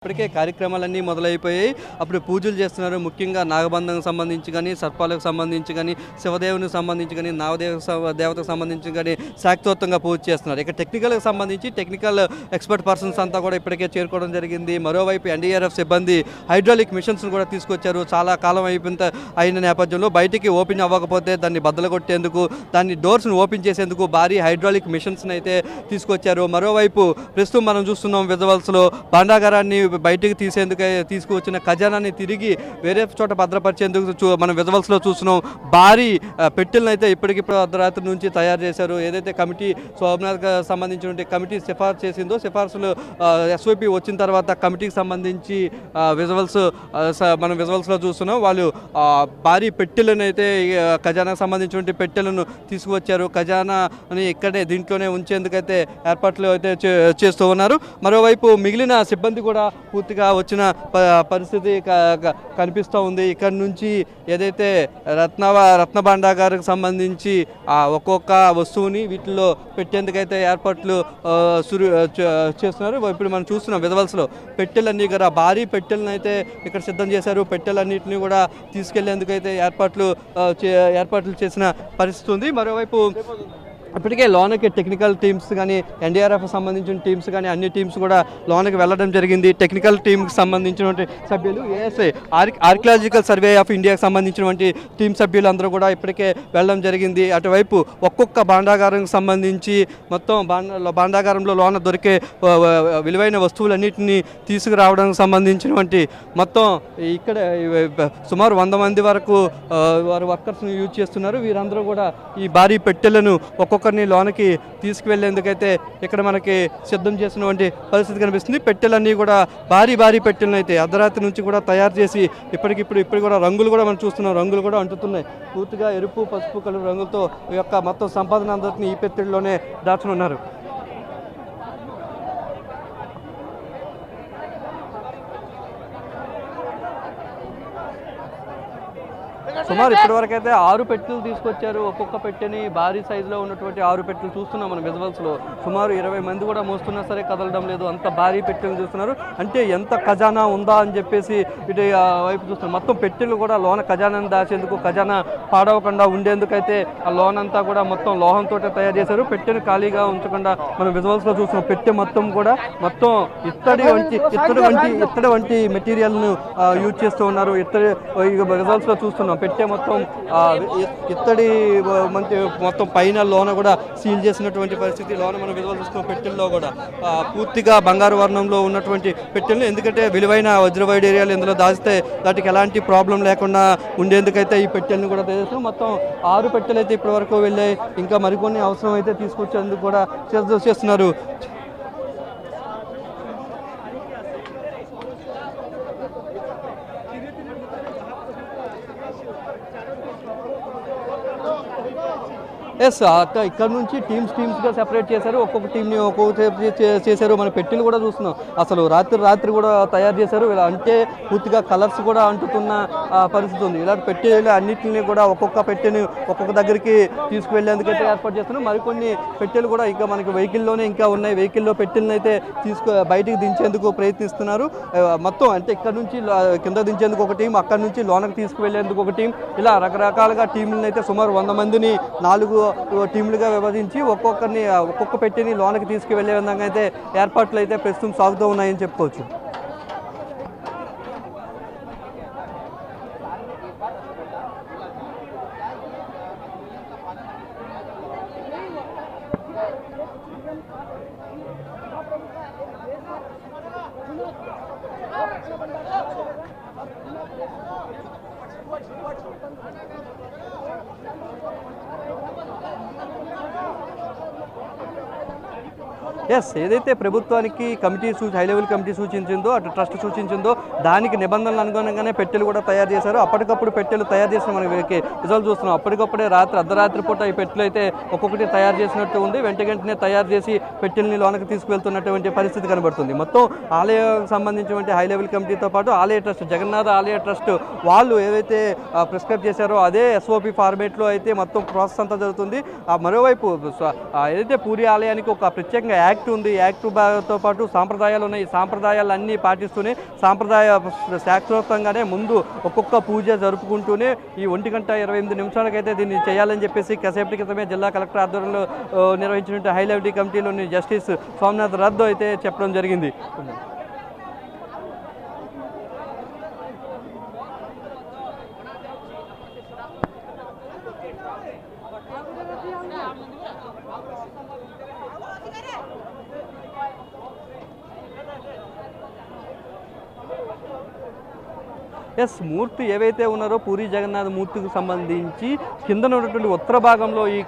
ఇప్పటికే కార్యక్రమాలన్నీ మొదలైపోయాయి. అప్పుడు పూజలు చేస్తున్నారు. ముఖ్యంగా నాగబంధంకి సంబంధించి కానీ సర్పాలకు సంబంధించి కానీ శివదేవునికి సంబంధించి కానీ నాగదేవ స- దేవతకు సంబంధించి కానీ శాక్తోత్తంగా పూజ చేస్తున్నారు. ఇక టెక్నికల్కి సంబంధించి టెక్నికల్ ఎక్స్పర్ట్ పర్సన్స్ అంతా కూడా ఇప్పటికే చేరుకోవడం జరిగింది. మరోవైపు ఎన్డీఆర్ఎఫ్ సిబ్బంది హైడ్రాలిక్ మిషన్స్ను కూడా తీసుకొచ్చారు. చాలా కాలం అయిపోయిన అయిన నేపథ్యంలో బయటికి ఓపెన్ అవ్వకపోతే దాన్ని బద్దలు కొట్టేందుకు దాన్ని డోర్స్ను ఓపెన్ చేసేందుకు భారీ హైడ్రాలిక్ మిషన్స్ని అయితే తీసుకొచ్చారు. మరోవైపు ప్రస్తుతం మనం చూస్తున్నాం విజువల్స్లో భాండాగారాన్ని బయటికి తీసేందుకు తీసుకువచ్చిన ఖజానాన్ని తిరిగి వేరే చోట భద్రపరిచేందుకు చూ మనం విజువల్స్లో చూస్తున్నాం. భారీ పెట్టెలను అయితే ఇప్పటికిప్పుడు అర్ధరాత్రి నుంచి తయారు చేశారు. ఏదైతే కమిటీ సోమనాథ్ సంబంధించిన కమిటీ సిఫార్సు చేసిందో సిఫార్సులు ఎస్ఓపి వచ్చిన తర్వాత కమిటీకి సంబంధించి విజువల్స్ మనం విజువల్స్లో చూస్తున్నాం. వాళ్ళు భారీ పెట్టెలను అయితే ఖజానాకు సంబంధించిన పెట్టెలను తీసుకువచ్చారు. ఖజానాని ఇక్కడే దీంట్లోనే ఉంచేందుకైతే ఏర్పాట్లు అయితే చేస్తూ ఉన్నారు. మరోవైపు మిగిలిన సిబ్బంది కూడా పూర్తిగా వచ్చిన ప- పరిస్థితి కనిపిస్తూ ఉంది. ఇక్కడ నుంచి ఏదైతే రత్న రత్నభాండాగారికి సంబంధించి ఆ ఒక్కొక్క వస్తువుని వీటిలో పెట్టేందుకైతే ఏర్పాట్లు చే- చేస్తున్నారు. ఇప్పుడు మనం చూస్తున్నాం విధవలసలో పెట్టెలన్నీ కూడా భారీ పెట్టెలను అయితే ఇక్కడ సిద్ధం చేశారు. పెట్టెలన్నింటినీ కూడా తీసుకెళ్ళేందుకైతే ఏర్పాట్లు ఏర్పాట్లు చేసిన పరిస్థితి ఉంది. మరోవైపు ఇప్పటికే లోనకి టెక్నికల్ టీమ్స్ కానీ ఎన్డీఆర్ఎఫ్ సంబంధించిన టీమ్స్ కానీ అన్ని టీమ్స్ కూడా లోనకి వెళ్ళడం జరిగింది. టెక్నికల్ టీంకి సంబంధించినటువంటి సభ్యులు ASI R archaeological survey of ఇండియాకి సంబంధించినటువంటి టీం సభ్యులు అందరూ కూడా ఇప్పటికే వెళ్ళడం జరిగింది. అటువైపు ఒక్కొక్క భాండాగారంకి సంబంధించి మొత్తం భాండ భాండాగారంలో లోన దొరికే విలువైన వస్తువులన్నింటినీ తీసుకురావడానికి సంబంధించినటువంటి మొత్తం ఇక్కడ సుమారు వంద మంది వరకు వారు వర్కర్స్ని యూజ్ చేస్తున్నారు. వీరందరూ కూడా ఈ భారీ పెట్టెలను ఒక్కొక్క ఒకరిని లోనకి తీసుకువెళ్ళేందుకైతే ఇక్కడ మనకి సిద్ధం చేసినటువంటి పరిస్థితి కనిపిస్తుంది. పెట్టెలన్నీ కూడా భారీ భారీ పెట్టెలను అయితే అర్ధరాత్రి నుంచి కూడా తయారు చేసి ఇప్పటికిప్పుడు ఇప్పుడు కూడా రంగులు కూడా మనం చూస్తున్నాం. రంగులు కూడా అంటుతున్నాయి. పూర్తిగా ఎరుపు పసుపు కలర్ రంగులతో ఈ యొక్క మొత్తం సంపాదన అందరినీ ఈ పెట్టెల్లోనే దాచుకున్నారు సుమారు ఇప్పటివరకు అయితే ఆరు పెట్టెలు తీసుకొచ్చారు. ఒక్కొక్క పెట్టెని భారీ సైజులో ఉన్నటువంటి ఆరు పెట్టెలు చూస్తున్నాం మనం విజువల్స్లో సుమారు ఇరవై మంది కూడా మోస్తున్నా సరే కదలడం లేదు. అంత భారీ పెట్టెలు చూస్తున్నారు. అంటే ఎంత ఖజానా ఉందా అని చెప్పేసి ఇటు ఆ వైపు చూస్తున్నారు. మొత్తం పెట్టెలు కూడా లోన ఖజానాను దాచేందుకు ఖజానా పాడవకుండా ఉండేందుకైతే ఆ లోన్ అంతా కూడా మొత్తం లోహంతో తయారు చేశారు. పెట్టెను ఖాళీగా ఉంచకుండా మనం విజువల్స్లో చూస్తున్నాం. పెట్టె మొత్తం కూడా మొత్తం ఇత్తడి వంటి ఇత్తడి వంటి ఇత్తడి వంటి మెటీరియల్ను యూజ్ చేస్తూ ఉన్నారు. ఇత్తడి రిజల్ట్స్లో చూస్తున్నాం. పెట్టే మొత్తం ఇత్తడి మంచి మొత్తం పైన లోన కూడా సీల్ చేసినటువంటి పరిస్థితి. లోన మనం విలువ చూసుకున్న పెట్టెల్లో కూడా పూర్తిగా బంగారు వర్ణంలో ఉన్నటువంటి పెట్టెలు. ఎందుకంటే విలువైన వజ్రవైడ్ ఏరియాలు ఇందులో దాచితే వాటికి ఎలాంటి ప్రాబ్లం లేకుండా ఉండేందుకైతే ఈ పెట్టెలను కూడా చేస్తున్నాం మొత్తం ఆరు పెట్టెలు అయితే ఇప్పటి వరకు వెళ్ళాయి. ఇంకా మరికొన్ని అవసరం అయితే తీసుకొచ్చేందుకు కూడా చేస్తున్నారు. ఎస్ ఇక్కడ నుంచి టీమ్స్ టీమ్స్గా సెపరేట్ చేశారు. ఒక్కొక్క టీంని ఒక్కొక్క చేశారు. మన పెట్టెలు కూడా చూస్తున్నాం. అసలు రాత్రి రాత్రి కూడా తయారు చేశారు. ఇలా అంటే పూర్తిగా కలర్స్ కూడా అంటుతున్న పరిస్థితి ఉంది. ఇలాంటి పెట్టెలు అన్నింటిని కూడా ఒక్కొక్క పెట్టెని ఒక్కొక్క దగ్గరికి తీసుకువెళ్ళేందుకైతే ఏర్పాటు చేస్తున్నాం. మరికొన్ని పెట్టెలు కూడా ఇంకా మనకి వెహికల్లోనే ఇంకా ఉన్నాయి. వెహికల్లో పెట్టెలను అయితే తీసుకు బయటికి దించేందుకు ప్రయత్నిస్తున్నారు. మొత్తం అంటే ఇక్కడ నుంచి కింద దించేందుకు ఒక టీం అక్కడ నుంచి లోనకి తీసుకువెళ్ళేందుకు ఒక టీం ఇలా రకరకాలుగా టీంలను అయితే సుమారు వంద మందిని నాలుగు టీములుగా విభజించి ఒక్కొక్కరిని ఒక్కొక్క పెట్టిని లోనకి తీసుకువెళ్ళే విధంగా అయితే ఏర్పాట్లు అయితే ప్రస్తుతం సాగుతూ ఉన్నాయని చెప్పుకోవచ్చు. ఎస్ ఏదైతే ప్రభుత్వానికి కమిటీ సూచి హై లెవెల్ కమిటీ సూచించిందో అటు ట్రస్ట్ సూచించిందో దానికి నిబంధనలు అనుగుణంగానే పెట్టెలు కూడా తయారు చేశారు. అప్పటికప్పుడు పెట్టెలు తయారు చేసిన మనం రిజల్ట్ చూస్తున్నాం. అప్పటికప్పుడే రాత్రి అర్ధరాత్రి పూట ఈ పెట్టెలు అయితే ఒక్కొక్కటి తయారు చేసినట్టు ఉంది. వెంట వెంటనే తయారు చేసి పెట్టెల్ని లోనకి తీసుకువెళ్తున్నటువంటి పరిస్థితి కనబడుతుంది. మొత్తం ఆలయం సంబంధించినటువంటి హై లెవెల్ కమిటీతో పాటు ఆలయ ట్రస్ట్ జగన్నాథ ఆలయ ట్రస్ట్ వాళ్ళు ఏదైతే ప్రిస్క్రైబ్ చేశారో అదే ఎస్ఓపి ఫార్మేట్లో అయితే మొత్తం ప్రాసెస్ అంతా జరుగుతుంది. ఆ మరోవైపు ఏదైతే పూరి ఆలయానికి ఒక ప్రత్యేకంగా యాక్ట్ ఉంది. యాక్ట్తో పాటు సాంప్రదాయాలు ఉన్నాయి. ఈ సాంప్రదాయాలన్నీ పాటిస్తూనే సాంప్రదాయ శాస్త్రోక్తంగానే ముందు ఒక్కొక్క పూజ జరుపుకుంటూనే ఈ ఒంటి గంట ఇరవై ఎనిమిది నిమిషాలకైతే దీన్ని చేయాలని చెప్పేసి కాసేపటి క్రితమే జిల్లా కలెక్టర్ ఆధ్వర్యంలో నిర్వహించిన నిర్వహించినట్టు హై లెవెల్ కమిటీలోని జస్టిస్ సోమనాథ్ రద్దు అయితే చెప్పడం జరిగింది. ఎస్ మూర్తి ఏవైతే ఉన్నారో పూరి జగన్నాథ్ మూర్తికి సంబంధించి కింద ఉన్నటువంటి ఉత్తర భాగంలో ఈ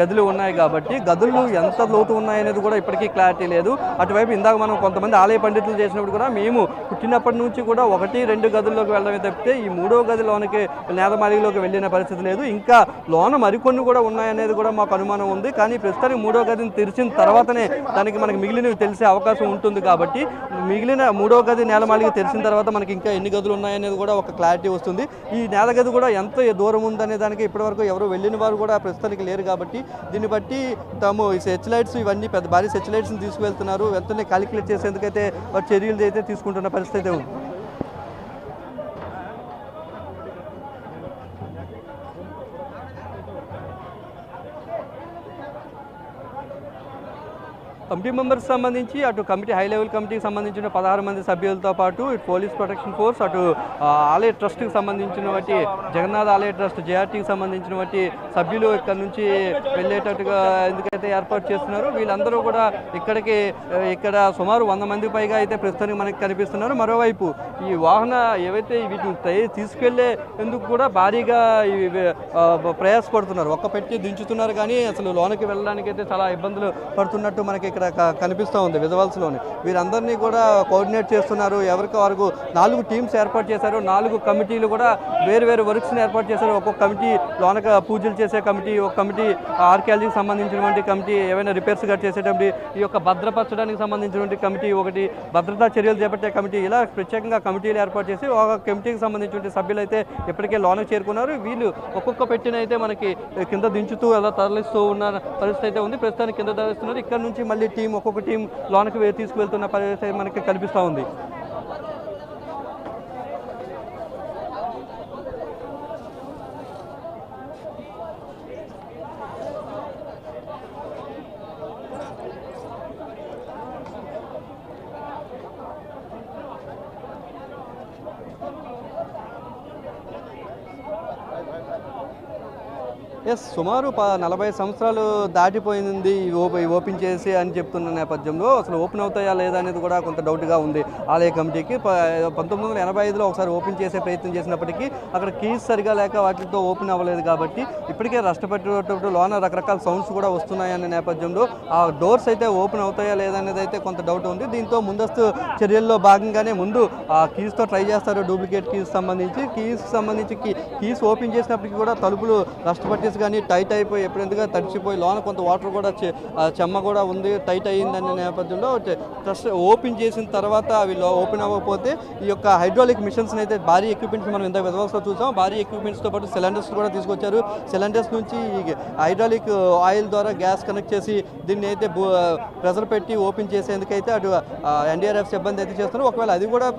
గదులు ఉన్నాయి కాబట్టి గదులు ఎంత లోతు ఉన్నాయనేది కూడా ఇప్పటికీ క్లారిటీ లేదు. అటువైపు ఇందాక మనం కొంతమంది ఆలయ పండితులు చేసినప్పుడు కూడా మేము పుట్టినప్పటి నుంచి కూడా ఒకటి రెండు గదుల్లోకి వెళ్ళడమే తప్పితే ఈ మూడో గదిలోనికి నేలమాలిలోకి వెళ్ళిన పరిస్థితి లేదు. ఇంకా లోన మరికొన్ని కూడా ఉన్నాయనేది కూడా మాకు అనుమానం ఉంది. కానీ ప్రస్తుతానికి మూడో గదిని తెరిచిన తర్వాతనే దానికి మనకి మిగిలినవి తెలిసే అవకాశం ఉంటుంది కాబట్టి మిగిలిన మూడో గది నేలమాలిగా తెరిచిన తర్వాత మనకి ఇంకా ఎన్ని గదులు ఉన్నాయనేది కూడా ఒక క్లారిటీ వస్తుంది. ఈ నేల గది కూడా ఎంత దూరం ఉందనే దానికి ఇప్పటివరకు ఎవరు వెళ్ళిన వారు కూడా ప్రస్తుతానికి లేరు కాబట్టి దీన్ని బట్టి తాము ఈ సెచ్ లైట్స్ ఇవన్నీ పెద్ద భారీ సెచ్ లైట్స్ని తీసుకువెళ్తున్నారు. వెంటనే క్యాలిక్యులేట్ చేసేందుకైతే వారు చర్యలు అయితే తీసుకుంటున్న పరిస్థితి అయితే ఉంది. కమిటీ మెంబర్స్ సంబంధించి అటు కమిటీ హై లెవెల్ కమిటీకి సంబంధించిన పదహారు మంది సభ్యులతో పాటు ఇటు పోలీస్ ప్రొటెక్షన్ ఫోర్స్ అటు ఆలయ ట్రస్ట్కి సంబంధించిన వాటి జగన్నాథ్ ఆలయ ట్రస్ట్ జేఆర్టీకి సంబంధించిన వాటి సభ్యులు ఇక్కడ నుంచి వెళ్ళేటట్టుగా ఎందుకైతే ఏర్పాటు చేస్తున్నారు వీళ్ళందరూ కూడా ఇక్కడికి ఇక్కడ సుమారు వంద మంది పైగా అయితే ప్రస్తుతానికి మనకి కనిపిస్తున్నారు. మరోవైపు ఈ వాహన ఏవైతే వీటిని తీసుకెళ్ళే ఎందుకు కూడా భారీగా ప్రయాసపడుతున్నారు. ఒక్క పెట్టి దించుతున్నారు కానీ అసలు లోనికి వెళ్ళడానికి అయితే చాలా ఇబ్బందులు పడుతున్నట్టు మనకి ఇక్కడ క- కనిపిస్తూ ఉంది విజువల్స్లోని వీరందరినీ కూడా కోఆర్డినేట్ చేస్తున్నారు. ఎవరికి వరకు నాలుగు టీమ్స్ ఏర్పాటు చేశారు. నాలుగు కమిటీలు కూడా వేరు వేరు వర్క్స్ని ఏర్పాటు చేశారు. ఒక్కొక్క కమిటీ లోనక పూజలు చేసే కమిటీ ఒక కమిటీ ఆర్కియాలజీకి సంబంధించినటువంటి కమిటీ ఏవైనా రిపేర్స్ గట్ చేసేటువంటి ఈ యొక్క భద్రపరచడానికి సంబంధించినటువంటి కమిటీ ఒకటి భద్రతా చర్యలు చేపట్టే కమిటీ ఇలా ప్రత్యేకంగా కమిటీలు ఏర్పాటు చేసి ఒక కమిటీకి సంబంధించినటువంటి సభ్యులు అయితే ఇప్పటికే లోనకు చేరుకున్నారు. వీళ్ళు ఒక్కొక్క పెట్టిన అయితే మనకి కింద దించుతూ అలా తరలిస్తూ ఉన్న పరిస్థితి అయితే ఉంది. ప్రస్తుతానికి కింద తరలిస్తున్నారు. ఇక్కడ నుంచి మళ్ళీ టీం ఒక్కొక్క టీం లోనకి తీసుకువెళ్తున్న పరిస్థితి మనకి కనిపిస్తూ ఉంది. ఎస్ సుమారు ప నలభై సంవత్సరాలు దాటిపోయింది ఈ ఓపె ఈ ఓపెన్ చేసి అని చెప్తున్న నేపథ్యంలో అసలు ఓపెన్ అవుతాయా లేదా అనేది కూడా కొంత డౌట్గా ఉంది. ఆలయ కమిటీకి ప- పంతొమ్మిది వందల ఎనభై ఐదులో ఒకసారి ఓపెన్ చేసే ప్రయత్నం చేసినప్పటికీ అక్కడ కీస్ సరిగా లేక వాటితో ఓపెన్ అవ్వలేదు కాబట్టి ఇప్పటికే రాష్ట్రపతి లోన రకరకాల సౌండ్స్ కూడా వస్తున్నాయనే నేపథ్యంలో ఆ డోర్స్ అయితే ఓపెన్ అవుతాయా లేదా అనేది అయితే కొంత డౌట్ ఉంది. దీంతో ముందస్తు చర్యల్లో భాగంగానే ముందు ఆ కీస్తో ట్రై చేస్తారు డూప్లికేట్ కీస్ సంబంధించి. కీస్ సంబంధించి కీ కీస్ ఓపెన్ చేసినప్పటికీ కూడా తలుపులు రస్ట్ కానీ టైట్ అయిపోయి ఎప్పుడెందుగా తడిచిపోయి లోన కొంత వాటర్ కూడా చెమ్మ కూడా ఉంది టైట్ అయ్యిందనే నేపథ్యంలో ట్రస్ట్ ఓపెన్ చేసిన తర్వాత అవి ఓపెన్ అవ్వకపోతే ఈ యొక్క హైడ్రాలిక్ మిషన్స్ అయితే భారీ ఎక్విప్మెంట్స్ మనం ఇంత విధవలతో చూసాం. భారీ ఎక్విప్మెంట్స్తో పాటు సిలిండర్స్ కూడా తీసుకొచ్చారు. సిలిండర్స్ నుంచి హైడ్రాలిక్ ఆయిల్ ద్వారా గ్యాస్ కనెక్ట్ చేసి దీన్ని అయితే ప్రెజర్ పెట్టి ఓపెన్ చేసేందుకైతే అటు ఎన్డీఆర్ఎఫ్ సిబ్బంది అయితే చేస్తున్నారు. ఒకవేళ అది కూడా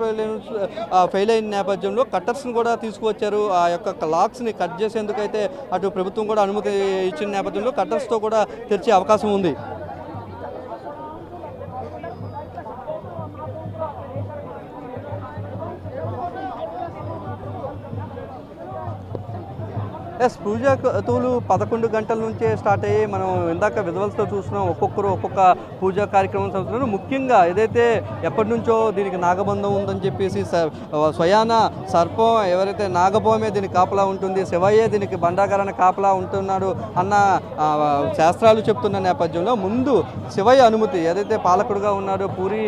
ఫెయిల్ అయిన నేపథ్యంలో కట్టర్స్ని కూడా తీసుకువచ్చారు ఆ యొక్క లాక్స్ని కట్ చేసేందుకైతే అటు ప్రభుత్వం కూడా అనుమతి ఇచ్చిన నేపథ్యంలో కట్టర్స్తో కూడా తెరిచే అవకాశం ఉంది. ఎస్ పూజా తూలు పదకొండు గంటల నుంచే స్టార్ట్ అయ్యి మనం ఇందాక విజువల్స్తో చూస్తున్నాం ఒక్కొక్కరు ఒక్కొక్క పూజా కార్యక్రమం చదువుతున్నారు ముఖ్యంగా ఏదైతే ఎప్పటి నుంచో దీనికి నాగబంధం ఉందని చెప్పేసి స- స్వయాన సర్పం ఎవరైతే నాగభోమే దీనికి కాపలా ఉంటుంది శివయ్యే దీనికి బండాకరణ కాపలా ఉంటున్నాడు అన్న శాస్త్రాలు చెప్తున్న నేపథ్యంలో ముందు శివయ్య అనుమతి ఏదైతే పాలకుడుగా ఉన్నాడో పూరి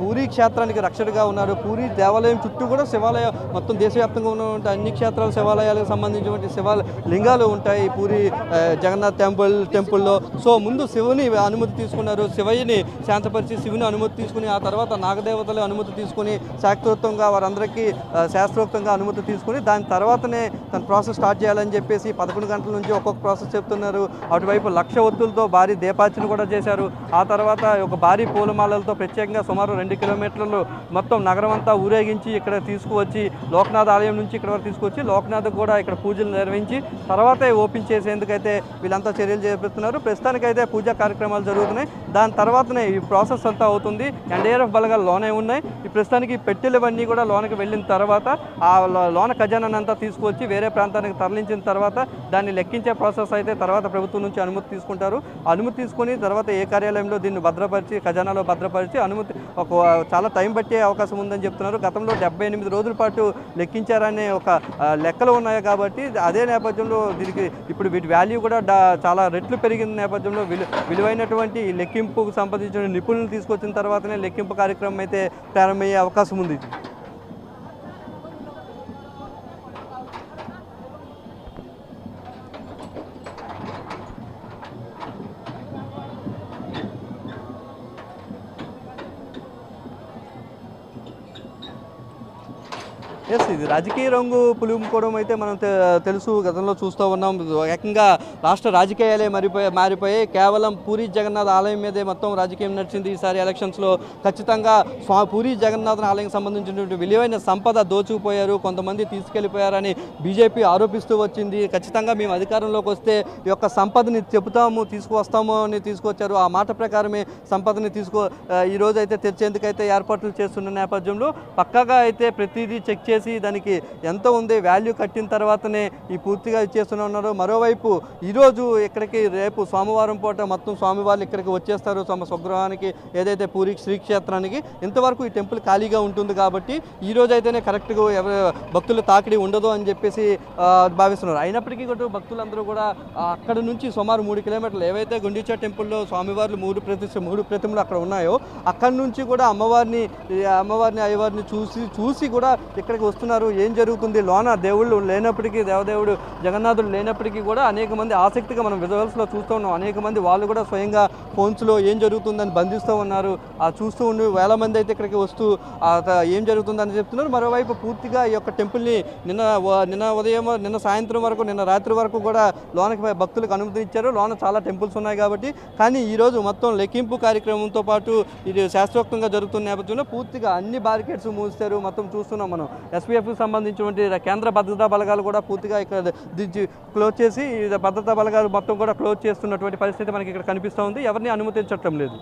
పూరి క్షేత్రానికి రక్షణగా ఉన్నాడు పూరి దేవాలయం చుట్టూ కూడా శివాలయం మొత్తం దేశవ్యాప్తంగా ఉన్నటువంటి అన్ని క్షేత్రాలు శివాలయాలకు సంబంధించినటువంటి శివ లింగాలు ఉంటాయి పూరి జగన్నాథ్ టెంపుల్ టెంపుల్లో. సో ముందు శివుని అనుమతి తీసుకున్నారు. శివయ్యని శాంతపరిచి శివుని అనుమతి తీసుకుని ఆ తర్వాత నాగదేవతలు అనుమతి తీసుకుని శాస్త్రోక్తంగా వారందరికీ శాస్త్రోక్తంగా అనుమతి తీసుకుని దాని తర్వాతనే తన ప్రాసెస్ స్టార్ట్ చేయాలని చెప్పేసి పదకొండు గంటల నుంచి ఒక్కొక్క ప్రాసెస్ చెప్తున్నారు. అటువైపు లక్ష ఒత్తులతో భారీ దీపార్చన కూడా చేశారు. ఆ తర్వాత ఒక భారీ పూలమాలలతో ప్రత్యేకంగా సుమారు రెండు కిలోమీటర్లు మొత్తం నగరం అంతా ఊరేగించి ఇక్కడ తీసుకువచ్చి లోక్నాథ్ ఆలయం నుంచి ఇక్కడ వరకు తీసుకొచ్చి లోకనాథ్ కూడా ఇక్కడ పూజలు నిర్వహించి తర్వాతే ఓపెన్ చేసేందుకైతే వీళ్ళంతా చర్యలు చేపడుతున్నారు ప్రస్తుతానికైతే పూజా కార్యక్రమాలు జరుగుతున్నాయి. దాని తర్వాతనే ఈ ప్రాసెస్ అంతా అవుతుంది. ఎన్డీఆర్ఎఫ్ బలగాలు లోనే ఉన్నాయి. ఈ ప్రస్తుతానికి పెట్టెలవన్నీ కూడా లోనకి వెళ్ళిన తర్వాత ఆ లోన ఖజానాన్ని తీసుకొచ్చి వేరే ప్రాంతానికి తరలించిన తర్వాత దాన్ని లెక్కించే ప్రాసెస్ అయితే తర్వాత ప్రభుత్వం నుంచి అనుమతి తీసుకుంటారు. అనుమతి తీసుకుని తర్వాత ఏ కార్యాలయంలో దీన్ని భద్రపరిచి ఖజానాలో భద్రపరిచి అనుమతి ఒక చాలా టైం పట్టే అవకాశం ఉందని చెప్తున్నారు. గతంలో డెబ్బై ఎనిమిది రోజుల పాటు లెక్కించారనే ఒక లెక్కలు ఉన్నాయి కాబట్టి అదే నేపథ్యంలో దీనికి ఇప్పుడు వీటి వాల్యూ కూడా చాలా రెట్లు పెరిగిన నేపథ్యంలో విలువైనటువంటి లెక్కింపుకు సంబంధించిన నిపుణులు తీసుకొచ్చిన తర్వాతనే లెక్కింపు కార్యక్రమం అయితే ప్రారంభమయ్యే అవకాశం ఉంది ఎస్ ఇది రాజకీయ రంగు పులుముకోవడం అయితే మనం తెలుసు గతంలో చూస్తూ ఉన్నాం. ఏకంగా రాష్ట్ర రాజకీయాలే మారిపోయి మారిపోయాయి కేవలం పూరి జగన్నాథ్ ఆలయం మీదే మొత్తం రాజకీయం నడిచింది. ఈసారి ఎలక్షన్స్లో ఖచ్చితంగా స్వా పూరి జగన్నాథ్ ఆలయం సంబంధించినటువంటి విలువైన సంపద దోచుకుపోయారు. కొంతమంది తీసుకెళ్ళిపోయారని బీజేపీ ఆరోపిస్తూ వచ్చింది. ఖచ్చితంగా మేము అధికారంలోకి వస్తే ఈ యొక్క సంపదని చెబుతాము తీసుకువస్తాము అని తీసుకొచ్చారు. ఆ మాట ప్రకారమే సంపదని తీసుకో ఆ, ఈ రోజు అయితే తెచ్చేందుకైతే ఏర్పాట్లు చేస్తున్న నేపథ్యంలో పక్కాగా అయితే ప్రతిదీ చెక్ చేసి దానికి ఎంత ఉంది వాల్యూ కట్టిన తర్వాతనే ఈ పూర్తిగా ఇచ్చేస్తూనే ఉన్నారు. మరోవైపు ఈరోజు ఇక్కడికి రేపు సోమవారం పూట మొత్తం స్వామివార్లు ఇక్కడికి వచ్చేస్తారు. తమ స్వగృహానికి ఏదైతే పూరి శ్రీక్షేత్రానికి ఇంతవరకు ఈ టెంపుల్ ఖాళీగా ఉంటుంది కాబట్టి ఈ రోజు అయితేనే కరెక్ట్గా ఎవరు భక్తుల తాకిడి ఉండదు అని చెప్పేసి భావిస్తున్నారు. అయినప్పటికీ కూడా భక్తులందరూ కూడా అక్కడ నుంచి సుమారు మూడు కిలోమీటర్లు ఏవైతే గుండిచా టెంపుల్లో స్వామివార్లు మూడు ప్రతిష్ట మూడు ప్రతిమలు అక్కడ ఉన్నాయో అక్కడి నుంచి కూడా అమ్మవారిని అమ్మవారిని అయ్యవారిని చూసి చూసి కూడా ఇక్కడికి వస్తున్నారు. ఏం జరుగుతుంది లోన దేవుళ్ళు లేనప్పటికీ దేవదేవుడు జగన్నాథుడు లేనప్పటికీ కూడా అనేక మంది ఆసక్తిగా మనం విజువల్స్లో చూస్తూ ఉన్నాం. అనేక మంది వాళ్ళు కూడా స్వయంగా ఫోన్స్లో ఏం జరుగుతుందని బంధిస్తూ ఉన్నారు. ఆ చూస్తూ ఉండి వేల మంది అయితే ఇక్కడికి వస్తూ ఏం జరుగుతుందని చెప్తున్నారు. మరోవైపు పూర్తిగా ఈ యొక్క టెంపుల్ని నిన్న నిన్న ఉదయం నిన్న సాయంత్రం వరకు నిన్న రాత్రి వరకు కూడా లోనకి భక్తులకు అనుమతి ఇచ్చారు. లోన చాలా టెంపుల్స్ ఉన్నాయి కాబట్టి కానీ ఈరోజు మొత్తం లెక్కింపు కార్యక్రమంతో పాటు ఇది శాస్త్రోక్తంగా జరుగుతున్న నేపథ్యంలో పూర్తిగా అన్ని బారికేడ్స్ మూస్తారు మొత్తం చూస్తున్నాం మనం. ఎస్పీఎఫ్ ఎస్పీఎఫ్కి సంబంధించినటువంటి కేంద్ర భద్రతా బలగాలు కూడా పూర్తిగా ఇక్కడ దించి క్లోజ్ చేసి భద్రతా బలగాలు మొత్తం కూడా క్లోజ్ చేస్తున్నటువంటి పరిస్థితి మనకి ఇక్కడ కనిపిస్తూ ఉంది. ఎవరిని అనుమతించటం లేదు.